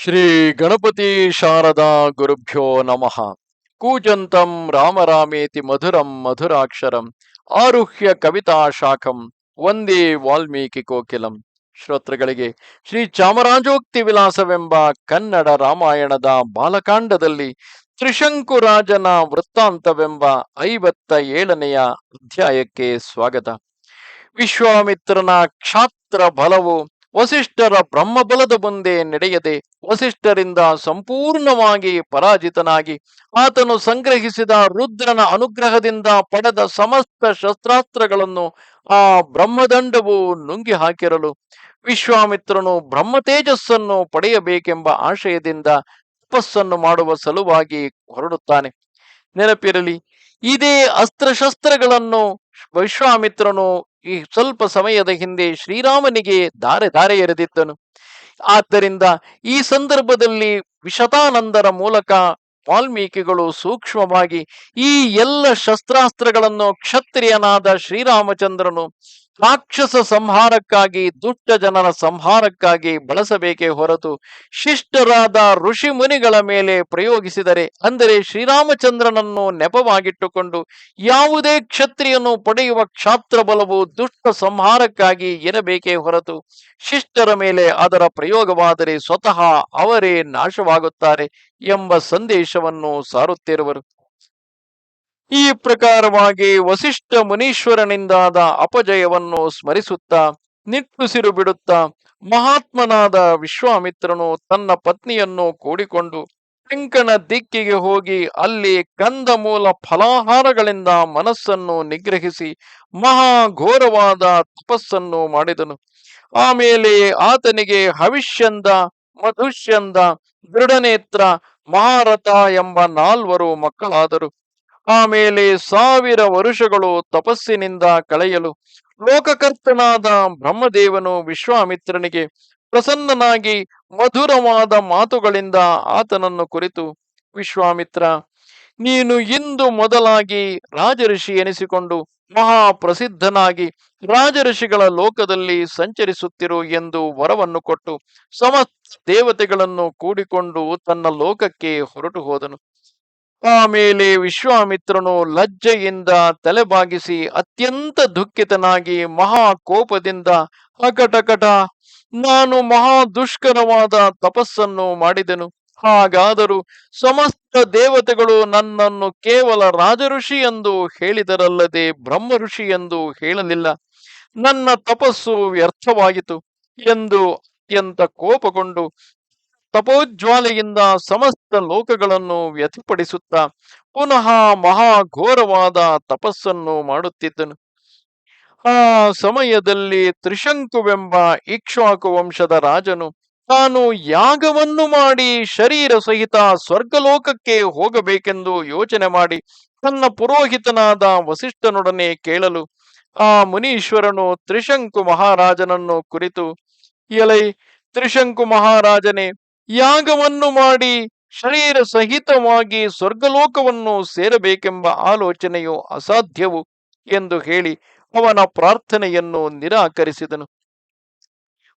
ಶ್ರೀ ಗಣಪತಿ ಶಾರದಾ ಗುರುಭ್ಯೋ ನಮಃ. ಕೂಜಂತಂ ರಾಮರಾಮೇತಿ ಮಧುರಂ ಮಧುರಾಕ್ಷರಂ ಆರುಹ್ಯ ಕವಿತಾ ಶಾಖಂ ಒಂದೇ ವಾಲ್ಮೀಕಿ ಕೋಕಿಲಂ. ಶ್ರೋತೃಗಳಿಗೆ ಶ್ರೀ ಚಾಮರಾಜೋಕ್ತಿ ವಿಲಾಸವೆಂಬ ಕನ್ನಡ ರಾಮಾಯಣದ ಬಾಲಕಾಂಡದಲ್ಲಿ ತ್ರಿಶಂಕುರಾಜನ ವೃತ್ತಾಂತವೆಂಬ ಐವತ್ತ ಏಳನೆಯ ಅಧ್ಯಾಯಕ್ಕೆ ಸ್ವಾಗತ. ವಿಶ್ವಾಮಿತ್ರನ ಕ್ಷಾತ್ರ ಬಲವು ವಸಿಷ್ಠರ ಬ್ರಹ್ಮಬಲದ ಮುಂದೆ ನಡೆಯದೆ ವಸಿಷ್ಠರಿಂದ ಸಂಪೂರ್ಣವಾಗಿ ಪರಾಜಿತನಾಗಿ ಆತನು ಸಂಗ್ರಹಿಸಿದ ರುದ್ರನ ಅನುಗ್ರಹದಿಂದ ಪಡೆದ ಸಮಸ್ತ ಶಸ್ತ್ರಾಸ್ತ್ರಗಳನ್ನು ಆ ಬ್ರಹ್ಮದಂಡವು ನುಂಗಿ ಹಾಕಿರಲು ವಿಶ್ವಾಮಿತ್ರನು ಬ್ರಹ್ಮ ತೇಜಸ್ಸನ್ನು ಪಡೆಯಬೇಕೆಂಬ ಆಶಯದಿಂದ ತಪಸ್ಸನ್ನು ಮಾಡುವ ಸಲುವಾಗಿ ಹೊರಡುತ್ತಾನೆ. ನೆನಪಿರಲಿ, ಇದೇ ಅಸ್ತ್ರಶಸ್ತ್ರಗಳನ್ನು ವಿಶ್ವಾಮಿತ್ರನು ಈ ಸ್ವಲ್ಪ ಸಮಯದ ಹಿಂದೆ ಶ್ರೀರಾಮನಿಗೆ ದಾರೆ ದಾರೆ ಎರೆದಿದ್ದನು. ಆದ್ದರಿಂದ ಈ ಸಂದರ್ಭದಲ್ಲಿ ವಿಶತಾನಂದರ ಮೂಲಕ ವಾಲ್ಮೀಕಿಗಳು ಸೂಕ್ಷ್ಮವಾಗಿ ಈ ಎಲ್ಲ ಶಸ್ತ್ರಾಸ್ತ್ರಗಳನ್ನು ಕ್ಷತ್ರಿಯನಾದ ಶ್ರೀರಾಮಚಂದ್ರನು ರಾಕ್ಷಸ ಸಂಹಾರಕ್ಕಾಗಿ, ದುಷ್ಟ ಜನರ ಸಂಹಾರಕ್ಕಾಗಿ ಬಳಸಬೇಕೇ ಹೊರತು ಶಿಷ್ಟರಾದ ಋಷಿ ಮುನಿಗಳ ಮೇಲೆ ಪ್ರಯೋಗಿಸಿದರೆ ಅಂದರೆ ಶ್ರೀರಾಮಚಂದ್ರನನ್ನು ನೆಪವಾಗಿಟ್ಟುಕೊಂಡು ಯಾವುದೇ ಕ್ಷತ್ರಿಯನ್ನು ಪಡೆಯುವ ಕ್ಷಾತ್ರ ಬಲವು ದುಷ್ಟ ಸಂಹಾರಕ್ಕಾಗಿ ಇರಬೇಕೇ ಹೊರತು ಶಿಷ್ಟರ ಮೇಲೆ ಅದರ ಪ್ರಯೋಗವಾದರೆ ಸ್ವತಃ ಅವರೇ ನಾಶವಾಗುತ್ತಾರೆ ಎಂಬ ಸಂದೇಶವನ್ನು ಸಾರುತ್ತಿರುವರು. ಈ ಪ್ರಕಾರವಾಗಿ ವಸಿಷ್ಠ ಮುನೀಶ್ವರನಿಂದಾದ ಅಪಜಯವನ್ನು ಸ್ಮರಿಸುತ್ತಾ ನಿಟ್ಟುಸಿರು ಬಿಡುತ್ತಾ ಮಹಾತ್ಮನಾದ ವಿಶ್ವಾಮಿತ್ರನು ತನ್ನ ಪತ್ನಿಯನ್ನು ಕೂಡಿಕೊಂಡು ಕಂಕಣ ದಿಕ್ಕಿಗೆ ಹೋಗಿ ಅಲ್ಲಿ ಕಂದಮೂಲ ಫಲಾಹಾರಗಳಿಂದ ಮನಸ್ಸನ್ನು ನಿಗ್ರಹಿಸಿ ಮಹಾಘೋರವಾದ ತಪಸ್ಸನ್ನು ಮಾಡಿದನು. ಆಮೇಲೆ ಆತನಿಗೆ ಹವಿಷ್ಯಂದ, ಮಧುಷ್ಯಂದ, ದೃಢನೇತ್ರ ಮಹಾರಥ ಎಂಬ ನಾಲ್ವರು ಮಕ್ಕಳಾದರು. ಆಮೇಲೆ ಸಾವಿರ ವರುಷಗಳು ತಪಸ್ಸಿನಿಂದ ಕಳೆಯಲು ಲೋಕಕರ್ತನಾದ ಬ್ರಹ್ಮದೇವನು ವಿಶ್ವಾಮಿತ್ರನಿಗೆ ಪ್ರಸನ್ನನಾಗಿ ಮಧುರವಾದ ಮಾತುಗಳಿಂದ ಆತನನ್ನು ಕುರಿತು, ವಿಶ್ವಾಮಿತ್ರ ನೀನು ಇಂದು ಮೊದಲಾಗಿ ರಾಜಋಷಿ ಎನಿಸಿಕೊಂಡು ಮಹಾಪ್ರಸಿದ್ಧನಾಗಿ ರಾಜಋಷಿಗಳ ಲೋಕದಲ್ಲಿ ಸಂಚರಿಸುತ್ತಿರು ಎಂದು ವರವನ್ನು ಕೊಟ್ಟು ಸಮಸ್ತ ದೇವತೆಗಳನ್ನು ಕೂಡಿಕೊಂಡು ತನ್ನ ಲೋಕಕ್ಕೆ ಹೊರಟು ಹೋದನು. ಆಮೇಲೆ ವಿಶ್ವಾಮಿತ್ರನು ಲಜ್ಜೆಯಿಂದ ತಲೆಬಾಗಿಸಿ ಅತ್ಯಂತ ದುಃಖಿತನಾಗಿ ಮಹಾ ಕೋಪದಿಂದ ಅಕಟಕಟ ನಾನು ಮಹಾ ದುಷ್ಕರವಾದ ತಪಸ್ಸನ್ನು ಮಾಡಿದೆನು. ಹಾಗಾದರೂ ಸಮಸ್ತ ದೇವತೆಗಳು ನನ್ನನ್ನು ಕೇವಲ ರಾಜಋಷಿ ಎಂದು ಹೇಳಿದರಲ್ಲದೆ ಬ್ರಹ್ಮ ಋಷಿ ಎಂದು ಹೇಳಲಿಲ್ಲ. ನನ್ನ ತಪಸ್ಸು ವ್ಯರ್ಥವಾಯಿತು ಎಂದು ಅತ್ಯಂತ ಕೋಪಗೊಂಡು ತಪೋಜ್ವಾಲೆಯಿಂದ ಸಮಸ್ತ ಲೋಕಗಳನ್ನು ವ್ಯಥಪಡಿಸುತ್ತಾ ಪುನಃ ಮಹಾಘೋರವಾದ ತಪಸ್ಸನ್ನು ಮಾಡುತ್ತಿದ್ದನು. ಆ ಸಮಯದಲ್ಲಿ ತ್ರಿಶಂಕುವೆಂಬ ಇಕ್ಷ್ವಾಕು ವಂಶದ ರಾಜನು ತಾನು ಯಾಗವನ್ನು ಮಾಡಿ ಶರೀರ ಸಹಿತ ಸ್ವರ್ಗಲೋಕಕ್ಕೆ ಹೋಗಬೇಕೆಂದು ಯೋಚನೆ ಮಾಡಿ ತನ್ನ ಪುರೋಹಿತನಾದ ವಸಿಷ್ಠನೊಡನೆ ಕೇಳಲು ಆ ಮುನೀಶ್ವರನು ತ್ರಿಶಂಕು ಮಹಾರಾಜನನ್ನು ಕುರಿತು, ಎಲೈ, ತ್ರಿಶಂಕು ಮಹಾರಾಜನೇ, ಯಾಗವನ್ನು ಮಾಡಿ ಶರೀರ ಸಹಿತವಾಗಿ ಸ್ವರ್ಗಲೋಕವನ್ನು ಸೇರಬೇಕೆಂಬ ಆಲೋಚನೆಯು ಅಸಾಧ್ಯವು ಎಂದು ಹೇಳಿ ಅವನ ಪ್ರಾರ್ಥನೆಯನ್ನು ನಿರಾಕರಿಸಿದನು.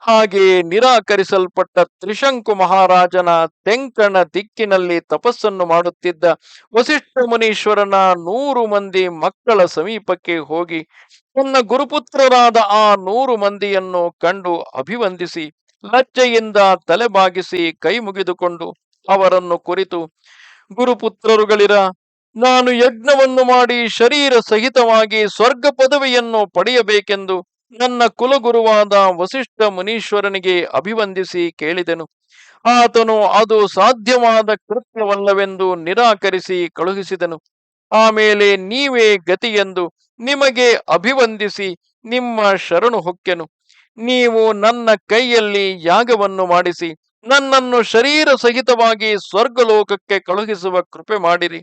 ಹಾಗೆ ನಿರಾಕರಿಸಲ್ಪಟ್ಟ ತ್ರಿಶಂಕು ಮಹಾರಾಜನ ತೆಂಕಣ ದಿಕ್ಕಿನಲ್ಲಿ ತಪಸ್ಸನ್ನು ಮಾಡುತ್ತಿದ್ದ ವಸಿಷ್ಠ ಮುನೀಶ್ವರನ ನೂರು ಮಂದಿ ಮಕ್ಕಳ ಸಮೀಪಕ್ಕೆ ಹೋಗಿ ತನ್ನ ಗುರುಪುತ್ರರಾದ ಆ ನೂರು ಮಂದಿಯನ್ನು ಕಂಡು ಅಭಿವಂದಿಸಿ ಲಜ್ಜೆಯಿಂದ ತಲೆಬಾಗಿಸಿ ಕೈ ಮುಗಿದುಕೊಂಡು ಅವರನ್ನು ಕುರಿತು, ಗುರುಪುತ್ರರುಗಳಿರ, ನಾನು ಯಜ್ಞವನ್ನು ಮಾಡಿ ಶರೀರ ಸಹಿತವಾಗಿ ಸ್ವರ್ಗ ಪದವಿಯನ್ನು ಪಡೆಯಬೇಕೆಂದು ನನ್ನ ಕುಲಗುರುವಾದ ವಸಿಷ್ಠ ಮುನೀಶ್ವರನಿಗೆ ಅಭಿವಂದಿಸಿ ಕೇಳಿದೆನು. ಆತನು ಅದು ಸಾಧ್ಯವಾದ ಕೃತ್ಯವಲ್ಲವೆಂದು ನಿರಾಕರಿಸಿ ಕಳುಹಿಸಿದನು. ಆಮೇಲೆ ನೀವೇ ಗತಿಯೆಂದು ನಿಮಗೆ ಅಭಿವಂದಿಸಿ ನಿಮ್ಮ ಶರಣು ಹೊಕ್ಕೆನು. ನೀವು ನನ್ನ ಕೈಯಲ್ಲಿ ಯಾಗವನ್ನು ಮಾಡಿಸಿ ನನ್ನನ್ನು ಶರೀರ ಸಹಿತವಾಗಿ ಸ್ವರ್ಗಲೋಕಕ್ಕೆ ಕಳುಹಿಸುವ ಕೃಪೆ ಮಾಡಿರಿ.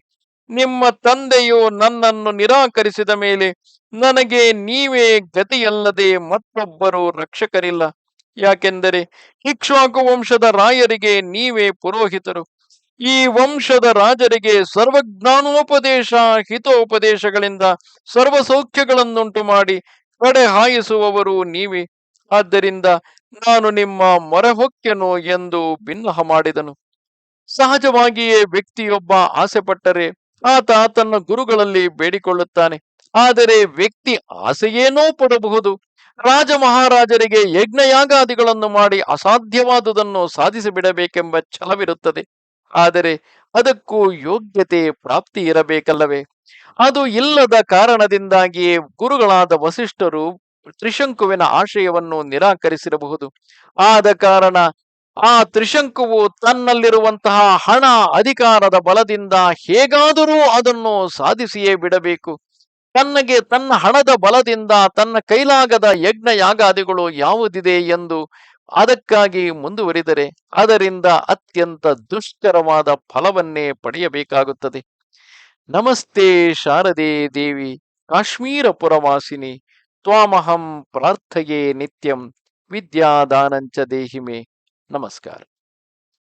ನಿಮ್ಮ ತಂದೆಯು ನನ್ನನ್ನು ನಿರಾಕರಿಸಿದ ಮೇಲೆ ನನಗೆ ನೀವೇ ಗತಿಯಲ್ಲದೆ ಮತ್ತೊಬ್ಬರು ರಕ್ಷಕರಿಲ್ಲ. ಯಾಕೆಂದರೆ ಇಕ್ಷ್ವಾಕು ವಂಶದ ರಾಯರಿಗೆ ನೀವೇ ಪುರೋಹಿತರು. ಈ ವಂಶದ ರಾಜರಿಗೆ ಸರ್ವಜ್ಞಾನೋಪದೇಶ, ಹಿತೋಪದೇಶಗಳಿಂದ ಸರ್ವ ಸೌಖ್ಯಗಳನ್ನುಂಟು ಮಾಡಿ ಕಡೆ ಹಾಯಿಸುವವರು ನೀವೇ. ಆದ್ದರಿಂದ ನಾನು ನಿಮ್ಮ ಮೊರೆಹೊಕ್ಕೆನು ಎಂದು ಬಿನ್ನಹ ಮಾಡಿದನು. ಸಹಜವಾಗಿಯೇ ವ್ಯಕ್ತಿಯೊಬ್ಬ ಆಸೆ ಪಟ್ಟರೆ ಆತ ತನ್ನ ಗುರುಗಳಲ್ಲಿ ಬೇಡಿಕೊಳ್ಳುತ್ತಾನೆ. ಆದರೆ ವ್ಯಕ್ತಿ ಆಸೆಯೇನೋ ಪಡಬಹುದು. ರಾಜ ಮಹಾರಾಜರಿಗೆ ಯಜ್ಞಯಾಗಾದಿಗಳನ್ನು ಮಾಡಿ ಅಸಾಧ್ಯವಾದುದನ್ನು ಸಾಧಿಸಿ ಬಿಡಬೇಕೆಂಬ ಛಲವಿರುತ್ತದೆ. ಆದರೆ ಅದಕ್ಕೂ ಯೋಗ್ಯತೆ ಪ್ರಾಪ್ತಿ ಇರಬೇಕಲ್ಲವೇ? ಅದು ಇಲ್ಲದ ಕಾರಣದಿಂದಾಗಿಯೇ ಗುರುಗಳಾದ ವಸಿಷ್ಠರು ತ್ರಿಶಂಕುವಿನ ಆಶಯವನ್ನು ನಿರಾಕರಿಸಿರಬಹುದು. ಆದ ಕಾರಣ ಆ ತ್ರಿಶಂಕುವು ತನ್ನಲ್ಲಿರುವಂತಹ ಹಣ ಅಧಿಕಾರದ ಬಲದಿಂದ ಹೇಗಾದರೂ ಅದನ್ನು ಸಾಧಿಸಿಯೇ ಬಿಡಬೇಕು. ತನ್ನಗೆ ತನ್ನ ಹಣದ ಬಲದಿಂದ ತನ್ನ ಕೈಲಾಗದ ಯಜ್ಞ ಯಾಗಾದಿಗಳು ಯಾವುದಿದೆ ಎಂದು ಅದಕ್ಕಾಗಿ ಮುಂದುವರಿದರೆ ಅದರಿಂದ ಅತ್ಯಂತ ದುಷ್ಕರವಾದ ಫಲವನ್ನೇ ಪಡೆಯಬೇಕಾಗುತ್ತದೆ. ನಮಸ್ತೆ ಶಾರದೆ ದೇವಿ ಕಾಶ್ಮೀರ ಪುರವಾಸಿನಿ ತ್ವಾಮಹಂ ಪ್ರಾರ್ಥಯೇ ನಿತ್ಯಂ, ವಿದ್ಯಾದಾನಂಚ ದೇಹಿಮೆ. नमस्कार।